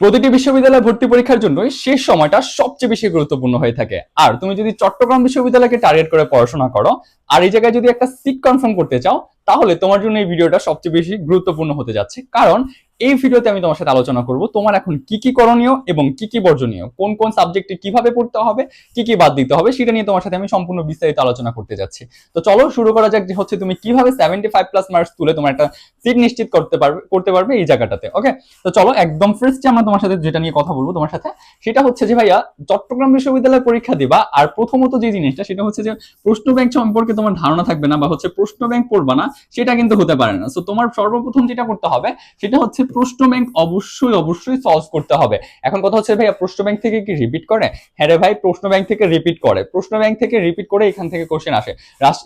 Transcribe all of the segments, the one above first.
প্রতিটি বিশ্ববিদ্যালয়ে ভর্তি পরীক্ষার জন্য শেষ সময়টা সবচেয়ে বেশি গুরুত্বপূর্ণ হয়ে থাকে। আর তুমি যদি চট্টগ্রাম বিশ্ববিদ্যালয়কে টার্গেট করে পড়াশোনা করো, আর এই জায়গায় যদি একটা সিট কনফার্ম করতে চাও, তাহলে তোমার জন্য এই ভিডিওটা সবচেয়ে বেশি গুরুত্বপূর্ণ হতে যাচ্ছে। কারণ এই ভিডিওতে আমি তোমার সাথে আলোচনা করব তোমার এখন কি কি করণীয় এবং কি কি বর্জনীয়? কোন কোন সাবজেক্টে কীভাবে পড়তে হবে? কি কি বাদ দিতে হবে? সেটা নিয়ে তোমার সাথে আমি সম্পূর্ণ বিস্তারিত আলোচনা করতে যাচ্ছি। তো চলো শুরু করা যাক যে হচ্ছে তুমি কীভাবে সেভেন্টি ফাইভ প্লাস মার্কস তুলে তোমার একটা সিট নিশ্চিত করতে পারবে করতে পারবে এই জায়গাটাতে ওকে তো চলো একদম ফার্স্টে আমরা তোমার সাথে যেটা নিয়ে কথা বলব তোমার সাথে, সেটা হচ্ছে যে ভাইয়া চট্টগ্রাম বিশ্ববিদ্যালয় পরীক্ষা দিবা আর প্রথমত যে জিনিসটা সেটা হচ্ছে যে প্রশ্ন ব্যাংক সম্পর্কে তোমার ধারণা থাকবে না বা হচ্ছে প্রশ্ন ব্যাংক পড়বা না, সেটা কিন্তু হতে পারে না। সো তোমার সর্বপ্রথম যেটা করতে হবে সেটা হচ্ছে প্রশ্ন ব্যাংক অবশ্যই অবশ্যই সলভ করতে হবে। এখন কথা হচ্ছে, ভাইয়া প্রশ্ন ব্যাংক থেকে কি রিপিট করে? হ্যাঁ রে ভাই প্রশ্ন ব্যাংক থেকে রিপিট করে। প্রশ্ন ব্যাংক থেকে রিপিট করে এখান থেকে কোশ্চেন আসে।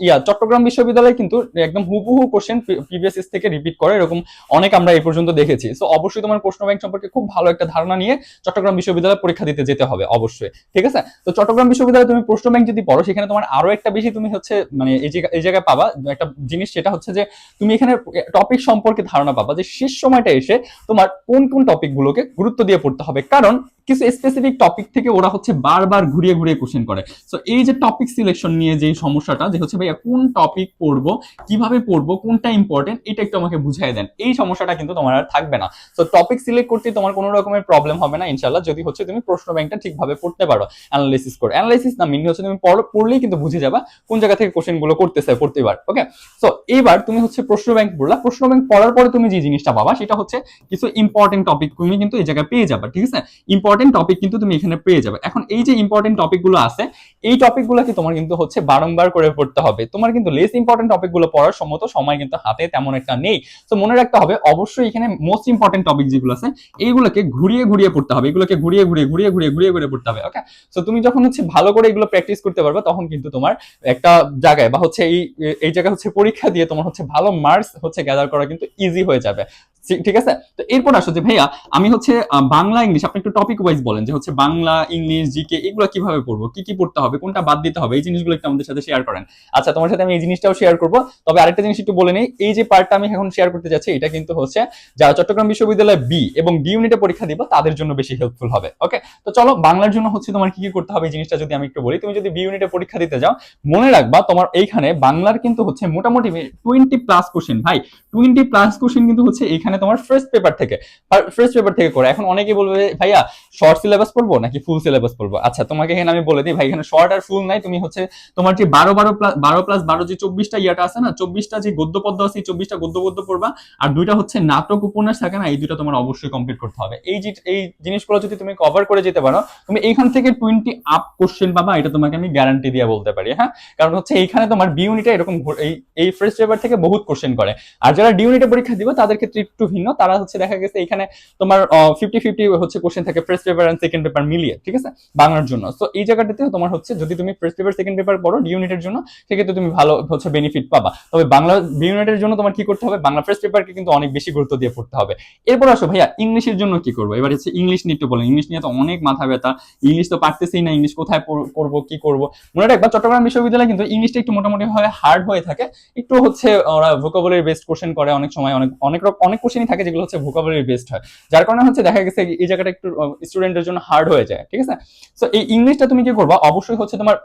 ইয়া, চট্টগ্রাম বিশ্ববিদ্যালয় কিন্তু একদম হুবহু কোশ্চেন প্রিভিয়াস থেকে রিপিট করে, এরকম অনেক আমরা এই পর্যন্ত দেখেছি। সো অবশ্যই তোমার প্রশ্ন ব্যাংক সম্পর্কে খুব ভালো একটা ধারণা নিয়ে চট্টগ্রাম বিশ্ববিদ্যালয়ে পরীক্ষা দিতে যেতে হবে, অবশ্যই। ঠিক আছে? তো চট্টগ্রাম বিশ্ববিদ্যালয়ে তুমি প্রশ্ন ব্যাংক যদি পড়ো, সেখানে তোমার আরও একটা বেশি তুমি হচ্ছে মানে এই জায়গায় পাবা। একটা জিনিস সেটা হচ্ছে যে, তুমি এখানে টপিক সম্পর্কে ধারণা পাবা যে শেষ সময়টা এসে তোমার কোন কোন টপিকগুলোকে গুরুত্ব দিয়ে পড়তে হবে। কারণ কিছু স্পেসিফিক টপিক থেকে ওরা হচ্ছে বারবার ঘুরিয়ে ঘুরিয়ে কোশ্চেন করে। সো এই যে টপিক সিলেকশন নিয়ে যে সমস্যাটা, যে হচ্ছে ভাইয়া কোন টপিক পড়ব, কীভাবে পড়ব, কোনটা ইম্পর্টেন্ট এটা একটু আমাকে বুঝাই দেন। এই সমস্যাটা কিন্তু তোমার আর থাকবে না। সো টপিক সিলেক্ট করতে তোমার কোনো রকমের প্রবলেম হবে না ইনশাল্লাহ যদি হচ্ছে তুমি প্রশ্ন ব্যাংকটা ঠিকভাবে পড়তে পারো অ্যানালাইসিস করে। অ্যানালাইসিস না মিনিং হচ্ছে তুমি পড়- পড়লেই কিন্তু বুঝে যাবা কোন জায়গা থেকে কোশ্চেনগুলো করতেছে প্রতিবার ওকে সো এইবার তুমি হচ্ছে প্রশ্ন ব্যাংক পড়লা। প্রশ্ন ব্যাংক পড়ার পরে তুমি যে জিনিসটা পাবা, সেটা হচ্ছে কিছু ইম্পর্টেন্ট টপিক তুমি কিন্তু এই জায়গায় পেয়ে যাবে, ঠিক আছে? ইম্পর্টেন্ট টপিক কিন্তু তুমি এখানে পেয়ে যাবে। এখন এই যে ইম্পর্টেন্ট টপিকগুলো আছে, এই টপিকগুলো কি তোমার কিন্তু হচ্ছে বারংবার করে পড়তে হবে। তোমার কিন্তু লেস ইম্পর্টেন্ট টপিকগুলো পড়ার সম্মত সময় কিন্তু হাতে তেমন একটা নেই। তো মনে রাখতে হবে, অবশ্যই এখানে মোস্ট ইম্পর্টেন্ট টপিক যেগুলো আছে, এইগুলোকে ঘুরিয়ে ঘুরিয়ে পড়তে হবে। এগুলোকে ঘুরিয়ে ঘুরিয়ে ঘুরিয়ে ঘুরিয়ে ঘুরিয়ে ঘুরিয়ে পড়তে হবে ওকে সো তুমি যখন হচ্ছে ভালো করে এগুলো প্র্যাকটিস করতে পারবে, তখন কিন্তু তোমার একটা জায়গায় বা হচ্ছে এই এই জায়গায় হচ্ছে পরীক্ষা দিয়ে তোমার হচ্ছে ভালো মার্কস হচ্ছে গ্যাদার করা কিন্তু ইজি হয়ে যাবে। ঠিক- আছে? তো এরপর আসো যে, ভাইয়া, আমি হচ্ছে বাংলা, ইংলিশ, আপনি একটু টপিক ওয়াইজ বলেন যে, হচ্ছে বাংলা, ইংলিশ জিকে এগুলো কীভাবে পড়ব? কি কি পড়তে হবে? কোনটা বাদ দিতে হবে? এই জিনিসগুলো একটু আমাদের সাথে শেয়ার করেন। আচ্ছা তোমার সাথে আমি এই জিনিসটাও শেয়ার করব। তবে আরেকটা জিনিস একটু বলে নেই, এই যে পার্টটা আমি এখন শেয়ার করতে যাচ্ছি, এটা কিন্তু হচ্ছে, যারা চট্টগ্রাম বিশ্ববিদ্যালয় বি এবং ডি ইউনিটে পরীক্ষা দিবা, তাদের জন্য বেশি হেল্পফুল হবে ওকে তো চলো, বাংলার জন্য হচ্ছে তোমার কি কি করতে হবে, এই জিনিসটা যদি আমি একটু বলি। তুমি যদি বি ইউনিটে পরীক্ষা দিতে যাও, মনে রাখবা তোমার এইখানে বাংলার কিন্তু হচ্ছে মোটামুটি টোয়েন্টি প্লাস কোশ্চেন ভাই। টোয়েন্টি প্লাস কোশ্চেন কিন্তু হচ্ছে এখানে তোমার ফার্স্ট পেপার থেকে। ফার্স্ট পেপার থেকে করে। এখন অনেকে বলবে, ভাইয়া শর্ট সিলেবাস পড়ব নাকি ফুল সিলেবাস পড়ব? আচ্ছা তোমাকে এখানে আমি বলে দিই, ভাই, এখানে শর্ট আর ফুল নাই। তুমি হচ্ছে তোমার যে বারো বারো প্লাস বারো প্লাস বারো যে চব্বিশটা ইয়াটা আছে না, চব্বিশটা যে গদ্য পদ্য আছে, এই চব্বিশটা গদ্য পদ্য পড়বা। আর দুইটা হচ্ছে নাটক উপন্যাস থাকে না, এই দুইটা তোমার অবশ্যই কমপ্লিট করতে হবে। এই যে, এই জিনিসগুলো যদি তুমি কভার করে যেতে পারো, তুমি এইখান থেকে টোয়েন্টি আপ কোশ্চেন পাবা, এটা তোমাকে আমি গ্যারান্টি দিয়ে বলতে পারি হ্যাঁ? কারণ হচ্ছে এইখানে তোমার বি ইউনিটে এরকম এই এই ফার্স্ট পেপার থেকে বহুত কোশ্চেন করে। আর যারা ডি ইউনিটে পরীক্ষা দিবে, তাদের ক্ষেত্রে একটু ভিন্ন, তারা হচ্ছে দেখা গেছে এখানে তোমার ফিফটি ফিফটি হচ্ছে কোশ্চেন থাকে first paper and second paper মিলিয়ে, ঠিক আছে? বাংলার জন্য। তো এই জায়গাটাতে তোমার হচ্ছে যদি তুমি ফার্স্ট পেপার সেকেন্ড পেপার পড়ো ইউনিটের জন্য, সেক্ষেত্রে তুমি ভালো হচ্ছে বেনিফিট পাবা। তবে বাংলা ইউনিটের জন্য তোমার কি করতে হবে? বাংলা ফার্স্ট পেপারকে কিন্তু অনেক বেশি গুরুত্ব দিয়ে পড়তে হবে। এরপর আসো ভাইয়া, ইংলিশের জন্য কি করব? এবার হচ্ছে ইংলিশ নিয়ে একটু বলেন। ইংলিশ নিয়ে তো অনেক মাথা ব্যথা। ইংলিশ তো পারতেছেই না, ইংলিশ কোথায় করব কি করব? মনে রাখবা, চট্টগ্রাম বিশ্ববিদ্যালয় কিন্তু ইংলিশটা একটু মোটামুটি হয় হার্ড হয়ে থাকে। একটু হচ্ছে ওরা ভোকাবুলারি বেসড কোশ্চেন করে অনেক সময়, অনেক অনেক অনেক কোশ্চেনই থাকে যেগুলো হচ্ছে ভোকাবুলারি বেসড হয়। যার কারণে হচ্ছে দেখা গেছে এই জায়গাটা একটু স্টুডেন্টের জন্য হার্ড হয়ে যায়, ঠিক আছে? সো এই ইংলিশটা তুমি কি করবা? অবশ্যই হচ্ছে তোমার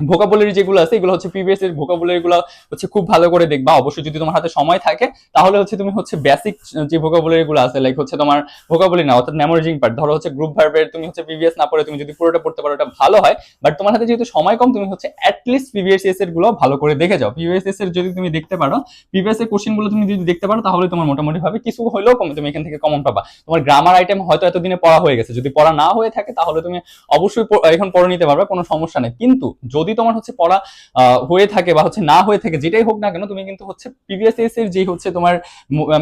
ভোকাবুলারি যেগুলো আছে, এগুলো হচ্ছে প্রিভিয়াস এর ভোকাবুলারি গুলো হচ্ছে খুব ভালো করে দেখবা। অবশ্যই যদি তোমার হাতে সময় থাকে, তাহলে হচ্ছে তুমি হচ্ছে বেসিক যে ভোকাবুলারি গুলো আছে লাইক হচ্ছে তোমার ভোকাবুলারি না, অর্থাৎ মেমোরিজিং পার্ট ধরো হচ্ছে গ্রুপ ভার্বের তুমি হচ্ছে প্রিভিয়াস না পড়ে, তুমি যদি পুরোটা পড়তে পারো এটা ভালো হয়। বাট তোমার হাতে যেহেতু সময় কম, তুমি হচ্ছে অ্যাটলিস্ট প্রিভিয়াস এস এরগুলো ভালো করে দেখে যাও। প্রিভিয়াস এস এর যদি তুমি দেখতে পারো প্রিভিয়াস এর কোশ্চেনগুলো তুমি যদি দেখতে পারো, তাহলে তোমার মোটামুটি ভাবে কিছু হলেও কম, তুমি এখান থেকে কমন পাবা। তোমার গ্রামার আইটেম হয়তো এতদিনে পড়া হয়ে গেছে, যদি পড়া না হয়ে থাকে, তাহলে তুমি অবশ্যই এখন পড়ে নিতে পারবে, কোনো সমস্যা নেই। কিন্তু যদি তোমার হচ্ছে পড়া হয়ে থাকে বা হচ্ছে না হয়ে থাকে, যেটাই হোক না কেন, তুমি কিন্তু হচ্ছে প্রিভিয়াস এর যে হচ্ছে তোমার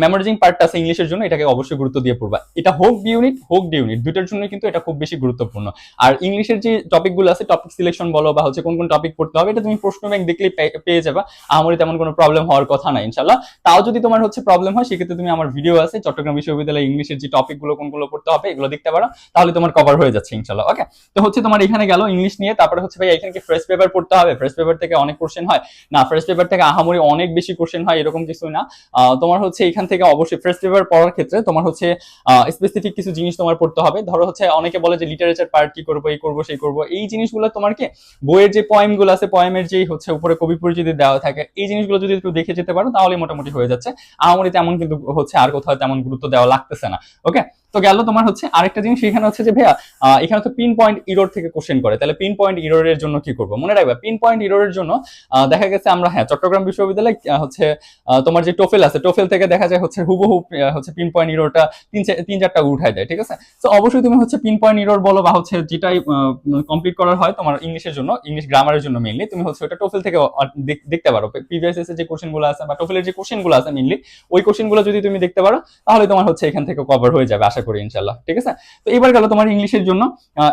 মেমোরাইজিং পার্টটা আছে ইংলিশের জন্য, এটাকে অবশ্যই গুরুত্ব দিয়ে পড়বা। এটা হোক বি ইউনিট হোক ডি ইউনিট দুটার জন্য কিন্তু এটা খুব বেশি গুরুত্বপূর্ণ। আর ইংলিশের যে টপিকগুলো আছে টপিক সিলেকশন বলো বা হচ্ছে কোন কোন টপিক পড়তে হবে, এটা তুমি প্রশ্ন ব্যাংক দেখলেই পেয়ে যাবা। আমারই তেমন কোনো প্রবলেম হওয়ার কথা না ইনশাল্লাহ তাও যদি তোমার হচ্ছে প্রবলেম হয়, সেক্ষেত্রে তুমি আমার ভিডিও আছে, চট্টগ্রাম বিশ্ববিদ্যালয় ইংলিশের যে টপিকগুলো কোনগুলো পড়তে হবে, এগুলো দেখতে পারো। তাহলে তোমার কভার হয়ে যাচ্ছে ইনশাল্লাহ ওকে তো হচ্ছে তোমার এখানে গেল, ইংলিশ নিয়ে, তারপরে হচ্ছে ভাই এখানে কি ফ্রেশ পেপার পেপার পড়তে হবে ফার্স্ট পেপার থেকে অনেক কোশ্চেন হয়। না ফার্স্ট পেপার থেকে আহামরি অনেক বেশি কোশ্চেন হয়, এরকম কিছু না। তোমার হচ্ছে এখান থেকে অবশ্যই ফার্স্ট পেপার পড়ার ক্ষেত্রে তোমার হচ্ছে স্পেসিফিক কিছু জিনিস তোমার পড়তে হবে। ধরো হচ্ছে অনেকে বলে যে লিটারেচার পার্ট কি করব, এই করব, সেই করব। এই জিনিসগুলো তোমার কি বইয়ের যে পয়েমগুলো আছে পয়েমের যেই হচ্ছে উপরে কবি পরিচিতি দেওয়া থাকে, এই জিনিসগুলো যদি একটু দেখে যেতে পারো, তাহলে মোটামুটি হয়ে যাচ্ছে। আহামরি তেমন কিন্তু হচ্ছে আর কোথাও তেমন গুরুত্ব দেওয়া লাগতেছে না ওকে তো গেল তোমার হচ্ছে আরেকটা জিনিস এখানে হচ্ছে যে ভাইয়া এখানে তো পিন পয়েন্ট ইরোর থেকে কোশ্চেন করে। তাহলে পিন পয়েন্ট ইরোরের জন্য কি করব? মনে রাখবে পিন পয়েন্ট ইরোরের জন্য দেখা গেছে আমরা হ্যাঁ চট্টগ্রাম বিশ্ববিদ্যালয় হচ্ছে তোমার যে টোফেল আছে, টোফেল থেকে দেখা যায় হচ্ছে হুবহু হচ্ছে পিন পয়েন্ট ইরোরটা তিন তিন চারটা উঠায় দেয় ঠিক আছে? তো অবশ্যই তুমি হচ্ছে পিন পয়েন্ট ইরোর বলো বা হচ্ছে যেটাই কমপ্লিট করার হয় তোমার ইংলিশের জন্য, ইংলিশ গ্রামারের জন্য মেইনলি তুমি হচ্ছে ওটা টোফেল থেকে দেখতে পারো। প্রিভিয়াস যে কোশ্চেনগুলো আছে বা টোফেলের যে কোশ্চেনগুলো আছে মেইনলি ওই কোশ্চেনগুলো যদি তুমি দেখতে পারো, তাহলে তোমার হচ্ছে এখান থেকে কভার হয়ে যাবে, আশা করি ইনশাল্লাহ ঠিক আছে? তো এবার গেল তোমার ইংলিশের জন্য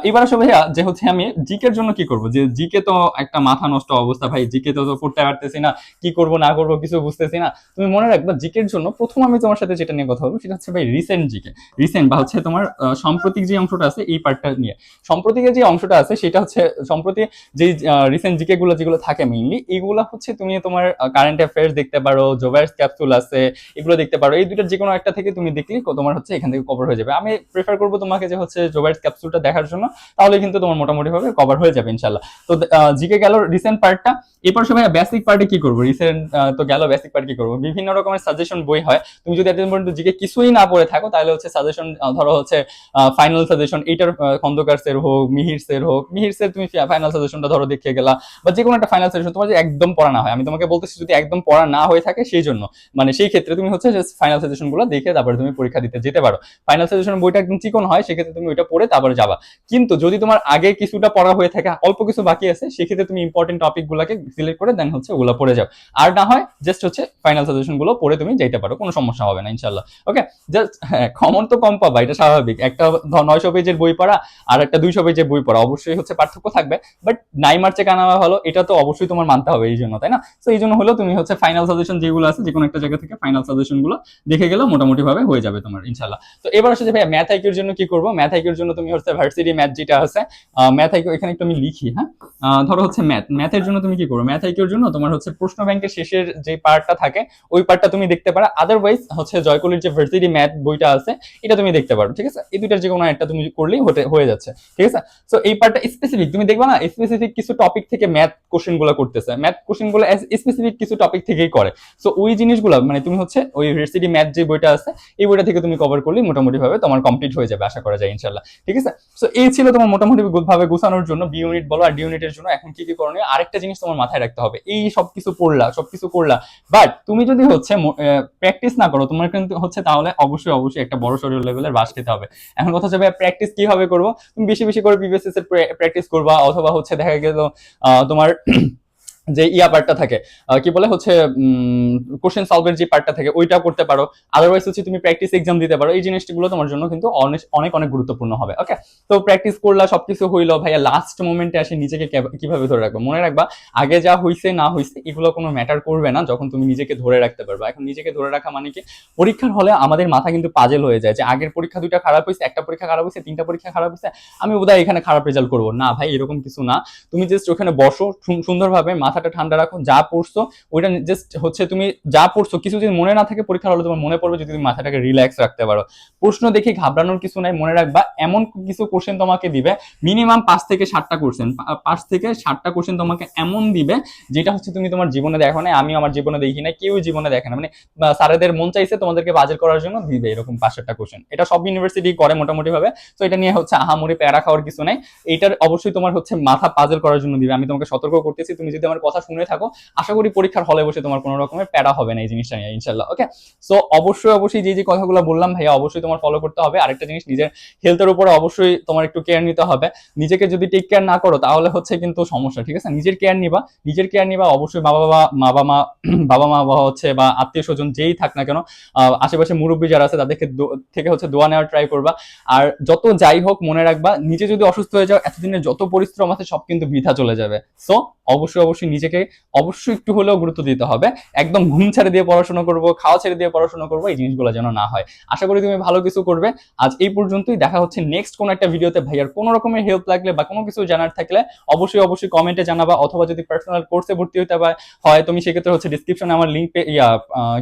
এবার ভাইয়া, যে হচ্ছে আমি জিকের জন্য কি করব? যে জিকে তো একটা মাথা নষ্ট অবস্থা, ভাই। জিকে তো পড়তে পারতেছি না, কি করব, না করব কিছু বুঝতেছি না। তুমি মনে রাখবা, জিকের জন্য প্রথম আমি তোমার সাথে যেটা নিয়ে কথা বলব, সেটা হচ্ছে, ভাই রিসেন্ট জিকে। রিসেন্ট বা হচ্ছে তোমার সাম্প্রতিক যে অংশটা আছে, এই পার্টটা নিয়ে। সাম্প্রতিকের যে অংশটা আছে, সেটা হচ্ছে, সম্প্রতি যে রিসেন্ট জিকে গুলো, যেগুলো থাকে মেইনলি এগুলো হচ্ছে তুমি তোমার কারেন্ট অ্যাফেয়ার্স দেখতে পারো জোভার্স ক্যাপসুল আছে, এগুলো দেখতে পারো। এই দুইটার যে কোনো একটা থেকে তুমি দেখলেই তোমার হচ্ছে এখান থেকে কভার হয়ে যাবে। আমি প্রেফার করব তোমাকে যে হচ্ছে জোভার্স ক্যাপসুলটা দেখার জন্য, তাহলে কিন্তু তোমার মোটামুটি ভাবে কভার হয়ে যাবে ইনশাল্লাহ তো জিকে গেল রিসেন্ট পার্টটা এরপর সবাই বেসিক পার্টে কি করব? রিসেন্ট তো গেল বেসিক পার্ট কি করব? বিভিন্ন রকমের সাজেশন বই হয়। তুমি যদি এতদিন পর্যন্ত জিকে কিছুই না পড়ে থাকো, তাহলে হচ্ছে সাজেশন ধরো হচ্ছে ফাইনাল সাজেশন এইটার খন্দকার স্যার হোক, মিহির স্যার হোক, মিহির স্যার তুমি ফাইনাল সাজেশনটা ধরো দেখে গেলা, বা যে কোনো একটা ফাইনাল সাজেশন তোমার যে একদম পড়া না হয়, আমি তোমাকে বলতেছি যদি একদম পড়া না হয়ে থাকে সেই জন্য। মানে সেই ক্ষেত্রে তুমি হচ্ছে ফাইনাল সাজেশনগুলো দেখে তারপরে তুমি পরীক্ষা দিতে যেতে পারো। ফাইনাল সাজেশন বইটা একদম চিকন হয়, সেক্ষেত্রে তুমি ওইটা পড়ে তারপরে যাবা। কিন্তু যদি তোমার আগে কিছুটা পড়া হয়ে থাকে, অল্প কিছু বাকি আছে সেক্ষেত্রে তুমি ইম্পর্টেন্ট টপিক গুলাকে সিলেক্ট করে দেন হচ্ছে ওগুলো পড়ে যাও। আর না হয় জাস্ট হচ্ছে ফাইনাল সাজেশনগুলো পড়ে তুমি যাইতে পারো, কোনো সমস্যা হবে না ইনশাল্লাহ ওকে জাস্ট হ্যাঁ কমন তো কম পাবা, এটা স্বাভাবিক। একটা নয়শো পেজের বই পড়া আর একটা দুইশো পেজের বই পড়া, অবশ্যই হচ্ছে পার্থক্য থাকবে। বাট নাই মার্চে কানা ভালো, এটা তো অবশ্যই তোমার মানতে হবে এই জন্য, তাই না? তো এই জন্য হলো তুমি হচ্ছে ফাইনাল সাজেশন যেগুলো আছে যে কোনো একটা জায়গা থেকে ফাইনাল সাজেশনগুলো দেখে গেলে মোটামুটি ভাবে হয়ে যাবে তোমার ইনশাল্লাহ তো এবার আসলে ভাই ম্যাথ আইকিউর জন্য কি করব? ম্যাথ আইকিউর জন্য তুমি হচ্ছে ভার্সিটি ম্যাথ যেটা আছে ম্যাথ আইকিউ এখানে একটু আমি লিখি হ্যাঁ? ধরো হচ্ছে ম্যাথ ম্যাথের জন্য তুমি কি করবে ম্যাথ আইকিউর জন্য তোমার হচ্ছে প্রশ্ন ব্যাংকের শেষের যে পার্টটা থাকে, ওই পার্টটা তুমি দেখতে পারো। আদারওয়াইজ হচ্ছে জয়কলির যে ভার্সিটি ম্যাথ বইটা আছে, এটা তুমি দেখতে পারো, ঠিক আছে? এই দুইটার যে কোনো একটা তুমি করলেই হয়ে যাচ্ছে, ঠিক আছে? সো এই পার্টটা স্পেসিফিক তুমি দেখবা না স্পেসিফিক কিছু টপিক থেকে ম্যাথ কোশ্চেনগুলো করতেছে। ম্যাথ কোশ্চেনগুলো স্পেসিফিক কিছু টপিক থেকেই করে। সো ওই জিনিসগুলো মানে তুমি হচ্ছে ওই ভার্সিটি ম্যাথ যে বইটা আছে, এই বইটা থেকে তুমি কভার করলেই মোটামুটি ভাবে তোমার কমপ্লিট হয়ে যাবে, আশা করা যায় ইনশাল্লাহ ঠিক আছে? সো এই ছিল তোমার মোটামুটি ভাবে গুছানোর জন্য বি ইউনিট বলো আর ডি ইউনিটের জন্য এখন কি কি করণীয়? আরেকটা জিনিস তোমার মাথায় রাখতে হবে। এই সব কিছু পড়লা সব কিছু করলা। বাট তুমি যদি হচ্ছে প্র্যাকটিস না করো, তোমার কিন্তু হচ্ছে তাহলে অবশ্যই অবশ্যই একটা বড় শরীর লেভেলের বাস খেতে হবে। এখন কথা হচ্ছে প্র্যাকটিস কীভাবে করব? তুমি বেশি বেশি করে বিবিএসএস এর প্র্যাকটিস করবা, অথবা হচ্ছে দেখা গেল তোমার যে ইয়া পার্টটা থাকে কি বলে হচ্ছে কোশ্চেন সলভের যে পার্টটা থাকে ওইটা করতে পারো। আদারওয়াইজ হচ্ছে তুমি প্র্যাকটিস এক্সাম দিতে পারো। এই জিনিসগুলো তোমার জন্য কিন্তু অনেক অনেক গুরুত্বপূর্ণ হবে ওকে তো প্র্যাকটিস করলা, সবকিছু হইল, ভাইয়া লাস্ট মোমেন্টে এসে নিজেকে কীভাবে ধরে রাখবে? মনে রাখবা, আগে যা হইছে, না হইছে, এগুলো কোনো ম্যাটার করবে না যখন তুমি নিজেকে ধরে রাখতে পারবে। এখন নিজেকে ধরে রাখা মানে কি, পরীক্ষার হলে আমাদের মাথা কিন্তু পাজেল হয়ে যায় যে আগের পরীক্ষা দুইটা খারাপ হয়েছে একটা পরীক্ষা খারাপ হয়েছে তিনটা পরীক্ষা খারাপ হয়েছে আমি বোধহয় এখানে খারাপ রেজাল্ট করব। না, ভাই, এরকম কিছু না। তুমি জাস্ট ওখানে বসো সুন্দরভাবে মাথাটা ঠান্ডা রাখো, যা পড়ছো, ওইটা জাস্ট হচ্ছে তুমি যা পড়ছো কিছু যদি মনে না থাকে পরীক্ষার হলে তোমার মনে পড়বে যদি তুমি মাথাটাকে রিল্যাক্স রাখতে পারো। প্রশ্ন দেখে ঘাবড়ানোর কিছু নাই, মনে রাখবা, এমন কিছু কোশ্চেন তোমাকে দিবে মিনিমাম পাঁচ থেকে সাতটা কোশ্চেন পাঁচ থেকে সাতটা কোশ্চেন তোমাকে এমন দিবে, যেটা হচ্ছে তুমি তোমার জীবনে দেখো না আমি আমার জীবনে দেখি না কেউ জীবনে দেখে না। মানে স্যারেদের মন চাইছে তোমাদেরকে বাজেট করার জন্য দিবে এরকম পাঁচ সাতটা কোশ্চেন এটা সব ইউনিভার্সিটি করে মোটামুটি ভাবে তো এটা নিয়ে হচ্ছে আহামরি প্যারা খাওয়ার কিছু নাই। এটার অবশ্যই তোমার হচ্ছে মাথা পাজেল করার জন্য দিবে, আমি তোমাকে সতর্ক করতেছি, তুমি যদি আমার কথা শুনে থাকো। আশা করি পরীক্ষার হলে বসে তোমার কোনো রকমের প্যারা হবে না এই জিনিসটা নিয়ে, ইনশাল্লাহ ওকে সো অবশ্যই অবশ্যই যে যে কথাগুলো বললাম ভাইয়া, অবশ্যই তোমার ফলো করতে হবে। আরেকটা জিনিস, নিজের হেলথের উপরে অবশ্যই তোমার একটু কেয়ার নিতে হবে। নিজেকে যদি টেক কেয়ার না করো, তাহলে হচ্ছে কিন্তু সমস্যা, ঠিক আছে? নিজের কেয়ার নিবা। নিজের কেয়ার নিবা, অবশ্যই বাবা বাবা মা বাবা মা বাবা মা বা হচ্ছে, বা আত্মীয় স্বজন যেই থাক না কেন আশেপাশে মুরব্বী যারা আছে, তাদেরকে থেকে হচ্ছে দোয়া নেওয়ার ট্রাই করবা। আর যত যাই হোক মনে রাখবা, নিজে যদি অসুস্থ হয়ে যাও এতদিনের যত পরিশ্রম আছে, সব কিন্তু বৃথা চলে যাবে। সো অবশ্যই অবশ্যই নিজেকে অবশ্যই একটু হলেও গুরুত্ব দিতে হবে। একদম ঘুম ছেড়ে দিয়ে পড়াশোনা করব, খাওয়া ছেড়ে দিয়ে পড়াশোনা করব, এই জিনিসগুলো যেন না হয়। আশা করি তুমি ভালো কিছু করবে। আজ এই পর্যন্তই। দেখা হচ্ছে নেক্সট কোনো একটা ভিডিওতে। ভাইয়ার কোনো রকমের হেল্প লাগলে বা কোনো কিছু জানার থাকলে অবশ্যই অবশ্যই কমেন্টে জানাবা অথবা যদি পার্সোনাল কোর্সে ভর্তি হতে হয়, তুমি সেক্ষেত্রে হচ্ছে ডিসক্রিপশনে আমার লিঙ্ক ইয়া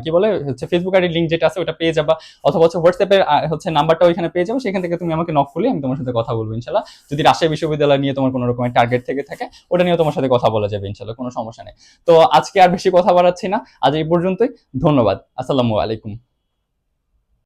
কি বলে? হচ্ছে ফেসবুক আইডির লিঙ্ক যেটা আছে ওটা পেয়ে যাবা। অথবা হচ্ছে হোয়াটসঅ্যাপের হচ্ছে নাম্বারটা ওইখানে পেয়ে যাব। সেখান থেকে তুমি আমাকে নক করলে আমি তোমার সাথে কথা বলব ইনশাল্লাহ যদি রাজশাহী বিশ্ববিদ্যালয় নিয়ে তোমার কোনো রকমের টার্গেট থেকে থাকে, ওটা নিয়ে তোমার সাথে কথা বলা যাবে ইনশাল্লাহ কোনো সমস্যা নেই। তো আজকে আর বেশি কথা বাড়াচ্ছি না। আজ এই পর্যন্তই। ধন্যবাদ। আসসালামু আলাইকুম।